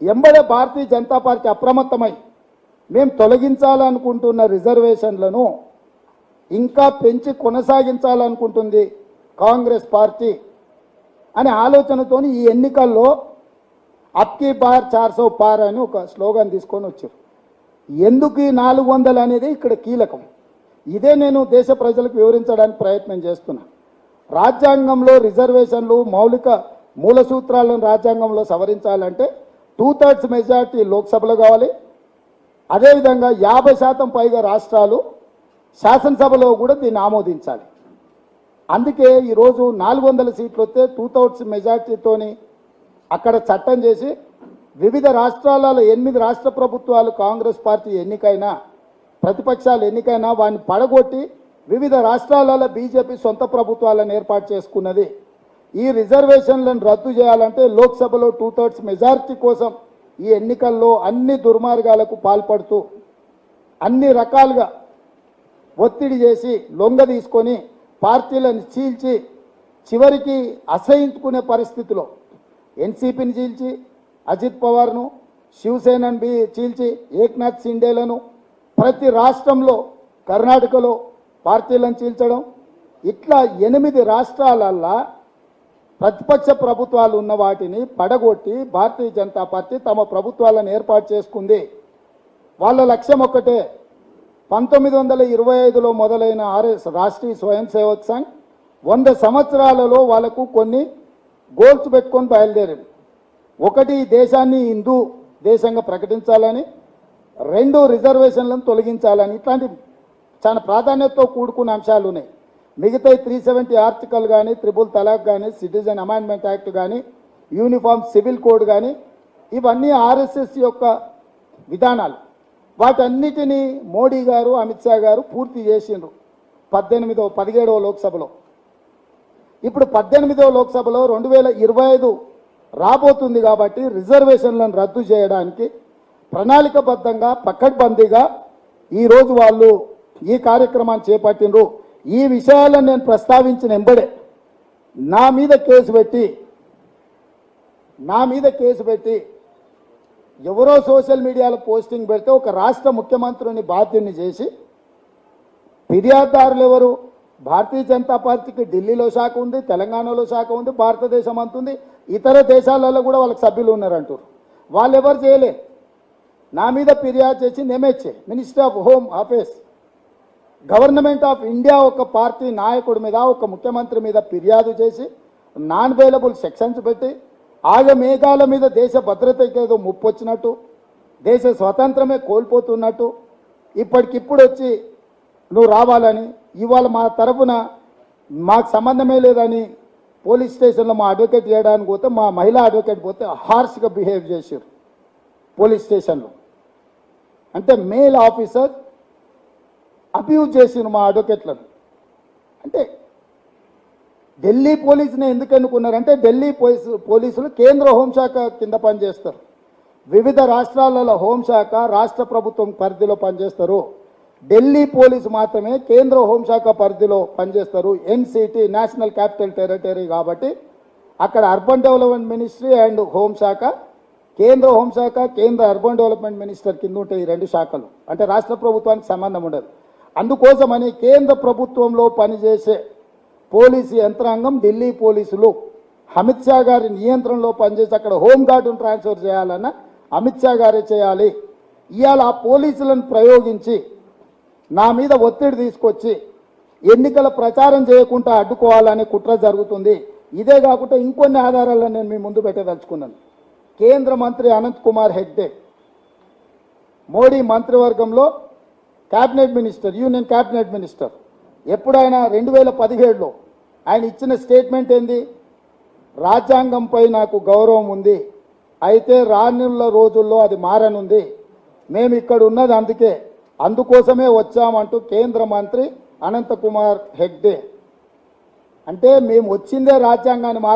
ఎంబడే భారతీయ జనతా పార్టీ అప్రమత్తమై మేము తొలగించాలనుకుంటున్న రిజర్వేషన్లను ఇంకా పెంచి కొనసాగించాలనుకుంటుంది కాంగ్రెస్ పార్టీ అనే ఆలోచనతోని ఈ ఎన్నికల్లో అప్కి బార్ చార్సో పార్ అని ఒక స్లోగన్ తీసుకొని వచ్చారు. ఎందుకు ఈ నాలుగు వందలు అనేది ఇక్కడ కీలకం. ఇదే నేను దేశ ప్రజలకు వివరించడానికి ప్రయత్నం చేస్తున్నా. రాజ్యాంగంలో రిజర్వేషన్లు మౌలిక మూల సూత్రాలను రాజ్యాంగంలో సవరించాలంటే టూ థర్డ్స్ మెజార్టీ లోక్సభలో కావాలి. అదేవిధంగా యాభై శాతం పైగా రాష్ట్రాలు శాసనసభలో కూడా దీన్ని ఆమోదించాలి. అందుకే ఈరోజు నాలుగు వందల సీట్లు వస్తే టూ థర్డ్స్ మెజార్టీతోని అక్కడ చట్టం చేసి వివిధ రాష్ట్రాలలో ఎనిమిది రాష్ట్ర ప్రభుత్వాలు కాంగ్రెస్ పార్టీ ఎన్నికైనా ప్రతిపక్షాలు ఎన్నికైనా వాడిని పడగొట్టి వివిధ రాష్ట్రాలలో బీజేపీ సొంత ప్రభుత్వాలను ఏర్పాటు చేసుకున్నది. ఈ రిజర్వేషన్లను రద్దు చేయాలంటే లోక్సభలో టూ థర్డ్స్ మెజారిటీ కోసం ఈ ఎన్నికల్లో అన్ని దుర్మార్గాలకు పాల్పడుతూ అన్ని రకాలుగా ఒత్తిడి చేసి లొంగ తీసుకొని పార్టీలను చీల్చి చివరికి అసహించుకునే పరిస్థితిలో ఎన్సీపీని చీల్చి అజిత్ పవార్ను శివసేనను బి చీల్చి ఏక్నాథ్ సిండేలను ప్రతి రాష్ట్రంలో కర్ణాటకలో పార్టీలను చీల్చడం. ఇట్లా ఎనిమిది రాష్ట్రాలల్లా ప్రతిపక్ష ప్రభుత్వాలు ఉన్న వాటిని పడగొట్టి భారతీయ జనతా పార్టీ తమ ప్రభుత్వాలను ఏర్పాటు చేసుకుంది. వాళ్ళ లక్ష్యం ఒక్కటే పంతొమ్మిది వందల ఇరవై ఐదులో మొదలైన ఆర్ఎస్ రాష్ట్రీయ స్వయం సేవక్ సంఘ్ వంద సంవత్సరాలలో వాళ్ళకు కొన్ని గోల్స్ పెట్టుకొని బయలుదేరింది. ఒకటి దేశాన్ని హిందూ దేశంగా ప్రకటించాలని రెండు రిజర్వేషన్లను తొలగించాలని ఇట్లాంటి చాలా ప్రాధాన్యతతో కూడుకున్న అంశాలు ఉన్నాయి. మిగతా త్రీ సెవెంటీ ఆర్టికల్ కానీ త్రిబుల్ తలాక్ కానీ సిటిజన్ అమెండ్మెంట్ యాక్ట్ కానీ యూనిఫామ్ సివిల్ కోడ్ కానీ ఇవన్నీ ఆర్ఎస్ఎస్ యొక్క విధానాలు. వాటన్నిటినీ మోడీ గారు అమిత్ షా గారు పూర్తి చేసిండ్రు పద్దెనిమిదో పదిహేడవ లోక్సభలో. ఇప్పుడు పద్దెనిమిదవ లోక్సభలో రెండు వేల ఇరవై ఐదు రాబోతుంది కాబట్టి రిజర్వేషన్లను రద్దు చేయడానికి ప్రణాళికబద్ధంగా పక్కడ్బందీగా ఈరోజు వాళ్ళు ఈ కార్యక్రమాన్ని చేపట్టిండ్రు. ఈ విషయాలను నేను ప్రస్తావించిన ఎంబడే నా మీద కేసు పెట్టి నా మీద కేసు పెట్టి ఎవరో సోషల్ మీడియాలో పోస్టింగ్ పెడితే ఒక రాష్ట్ర ముఖ్యమంత్రిని బాధ్యుని చేసి ఫిర్యాదుదారులు ఎవరు? భారతీయ జనతా పార్టీకి ఢిల్లీలో శాఖ ఉంది తెలంగాణలో శాఖ ఉంది భారతదేశం అంతుంది ఇతర దేశాలలో కూడా వాళ్ళకి సభ్యులు ఉన్నారంటారు. వాళ్ళు ఎవరు చేయలే? నా మీద ఫిర్యాదు చేసి నేమేచ్చే minister of home office government of India ఒక పార్టీ నాయకుడి మీద ఒక ముఖ్యమంత్రి మీద ఫిర్యాదు చేసి నాన్ అవైలబుల్ సెక్షన్స్ పెట్టి ఆగ మేఘాల మీద దేశ భద్రతకి ఏదో ముప్పు వచ్చినట్టు దేశ స్వతంత్రమే కోల్పోతున్నట్టు ఇప్పటికిప్పుడు వచ్చి నువ్వు రావాలని ఇవాళ మా తరపున మాకు సంబంధమే లేదని పోలీస్ స్టేషన్లో మా అడ్వకేట్ చేయడానికి పోతే మా మహిళా అడ్వకేట్ పోతే హార్ష్గా బిహేవ్ చేశారు పోలీస్ స్టేషన్లో. అంటే మేల్ ఆఫీసర్ అబ్యూజ్ చేసిన మా అడ్వకేట్లను. అంటే ఢిల్లీ పోలీసుని ఎందుకు ఎన్నుకున్నారంటే ఢిల్లీ పోలీసు పోలీసులు కేంద్ర హోంశాఖ కింద పనిచేస్తారు. వివిధ రాష్ట్రాలలో హోంశాఖ రాష్ట్ర ప్రభుత్వం పరిధిలో పనిచేస్తారు. ఢిల్లీ పోలీసు మాత్రమే కేంద్ర హోంశాఖ పరిధిలో పనిచేస్తారు. ఎన్సిటీ నేషనల్ క్యాపిటల్ టెరిటరీ కాబట్టి అక్కడ అర్బన్ డెవలప్మెంట్ మినిస్ట్రీ అండ్ హోంశాఖ కేంద్ర హోంశాఖ కేంద్ర అర్బన్ డెవలప్మెంట్ మినిస్టర్ కింద ఉంటాయి ఈ రెండు శాఖలు. అంటే రాష్ట్ర ప్రభుత్వానికి సంబంధం ఉండదు. అందుకోసమని కేంద్ర ప్రభుత్వంలో పనిచేసే పోలీసు యంత్రాంగం ఢిల్లీ పోలీసులు అమిత్ షా గారి నియంత్రణలో పనిచేసి అక్కడ హోంగార్డును ట్రాన్స్ఫర్ చేయాలన్న అమిత్ షా గారే చేయాలి. ఇవాళ ఆ పోలీసులను ప్రయోగించి నా మీద ఒత్తిడి తీసుకొచ్చి ఎన్నికల ప్రచారం చేయకుండా అడ్డుకోవాలనే కుట్ర జరుగుతుంది. ఇదే కాకుండా ఇంకొన్ని ఆధారాలను నేను మీ ముందు పెట్టదలుచుకున్నాను. కేంద్ర మంత్రి అనంత్ కుమార్ హెగ్డే మోడీ మంత్రివర్గంలో cabinet minister union cabinet minister ఎప్పుడైనా రెండు వేల పదిహేడులో ఆయన ఇచ్చిన స్టేట్మెంట్ ఏంది? రాజ్యాంగంపై నాకు గౌరవం ఉంది. అయితే రానున్న రోజుల్లో అది మారనుంది. మేము ఇక్కడ ఉన్నది అందుకే. అందుకోసమే వచ్చామంటూ కేంద్ర మంత్రి అనంతకుమార్ హెగ్డే. అంటే మేము వచ్చిందే రాజ్యాంగాన్ని మార్చ